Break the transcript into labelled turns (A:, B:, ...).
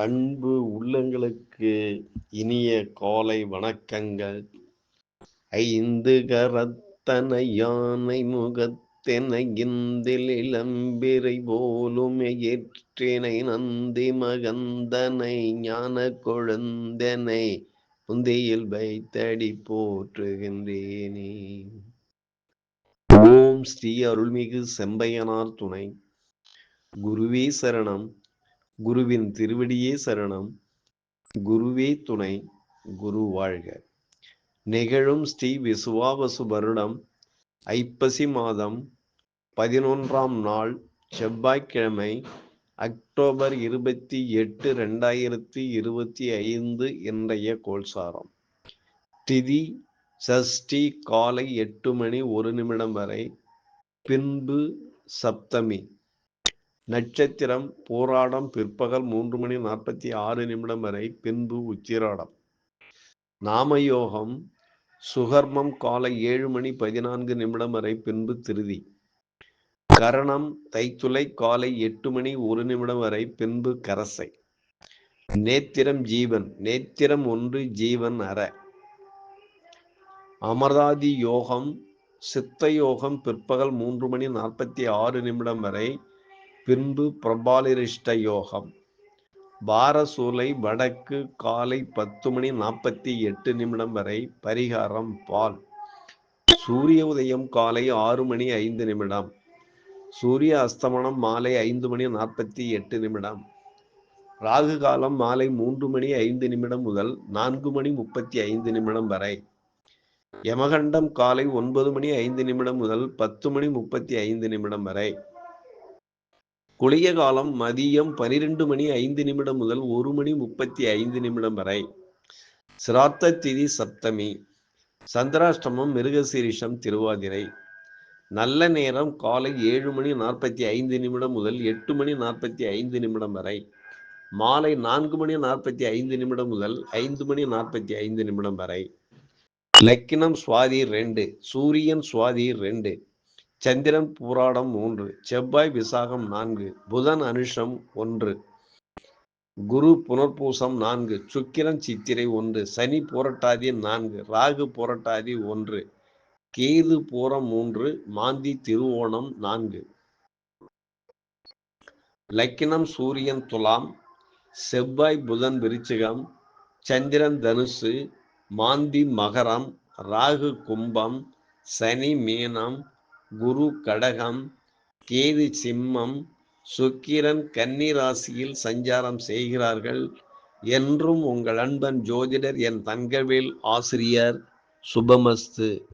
A: அன்பு உள்ளங்களுக்கு இனிய காலை வணக்கங்கள். ஐந்து கரத்தன யானை முகத்தென இந்தில் இளம்பிரை போலுமே ஏற்றினை நந்தி மகந்தனை ஞான கொழுந்தனை புந்தியில் வைத்தடி போற்றுகின்றேனே. ஓம் ஸ்ரீ அருள்மிகு செம்பையனார் துணை. குருவே சரணம். குருவின் திருவடியே சரணம். குருவே துணை குரு வாழ்க. நிகழும் ஸ்ரீ விசுவாவசு வருடம் ஐப்பசி மாதம் பதினொன்றாம் நாள் செவ்வாய்க்கிழமை அக்டோபர் இருபத்தி எட்டு ரெண்டாயிரத்தி இருபத்தி ஐந்து இன்றைய கோல்சாரம் திதி சஷ்டி காலை எட்டு மணி ஒரு நிமிடம் வரை பின்பு சப்தமி. நட்சத்திரம் போராடம் பிற்பகல் மூன்று மணி நாற்பத்தி ஆறு நிமிடம் வரை பின்பு உச்சிராடம். நாமயோகம் சுகர்மம் காலை ஏழு மணி பதினான்கு நிமிடம் வரை பின்பு திருதி. கரணம் தைத்துளை காலை எட்டு மணி ஒரு நிமிடம் வரை பின்பு கரசை. நேத்திரம் ஜீவன். நேத்திரம் ஒன்று ஜீவன் அற. அமராதி யோகம் சித்த யோகம் பிற்பகல் மூன்று மணி நாற்பத்தி ஆறு நிமிடம் வரை பின்பு பிரபாலிரிஷ்ட யோகம். பாரசூலை வடக்கு காலை பத்து மணி நாற்பத்தி எட்டு நிமிடம் வரை பரிகாரம் பால். சூரிய உதயம் காலை ஆறு மணி ஐந்து நிமிடம். சூரிய அஸ்தமனம் மாலை ஐந்து மணி நாற்பத்தி எட்டு நிமிடம். ராகு காலம் மாலை மூன்று மணி ஐந்து நிமிடம் முதல் நான்கு மணி முப்பத்தி ஐந்து நிமிடம் வரை. யமகண்டம் காலை ஒன்பது மணி ஐந்து நிமிடம் முதல் பத்து மணி முப்பத்தி ஐந்து நிமிடம் வரை. குளிய காலம் மதியம் பனிரெண்டு மணி ஐந்து நிமிடம் முதல் ஒரு மணி முப்பத்தி ஐந்து நிமிடம் வரை. சிராத்த திதி சப்தமி. சந்திராஷ்டமம் மிருகசீரிஷம் திருவாதிரை. நல்ல நேரம் காலை ஏழு மணி நாற்பத்தி ஐந்து நிமிடம் முதல் எட்டு மணி நாற்பத்தி ஐந்து நிமிடம் வரை. மாலை நான்கு மணி நாற்பத்தி ஐந்து நிமிடம் முதல் ஐந்து மணி நாற்பத்தி ஐந்து நிமிடம் வரை. லக்கினம் சுவாதி ரெண்டு சூரியன் சுவாதி ரெண்டு. சந்திரன் பூராடம் மூன்று செவ்வாய் விசாகம் நான்கு புதன் அனுஷம் ஒன்று குரு புனர்பூசம் நான்கு சுக்கிரன் சித்திரை ஒன்று சனி புரட்டாதி நான்கு ராகு புரட்டாதி ஒன்று கேது பூரம் மூன்று மாந்தி திருவோணம் நான்கு. லக்கினம் சூரியன் துலாம் செவ்வாய் புதன் விருச்சிகம் சந்திரன் தனுசு மாந்தி மகரம் ராகு கும்பம் சனி மீனம் குரு கடகம் கேது சிம்மம் சுக்கிரன் கன்னிராசியில் சஞ்சாரம் செய்கிறார்கள். என்றும் உங்கள் அன்பன் ஜோதிடர் என் தங்கவேல் ஆசிரியர் சுபமஸ்து.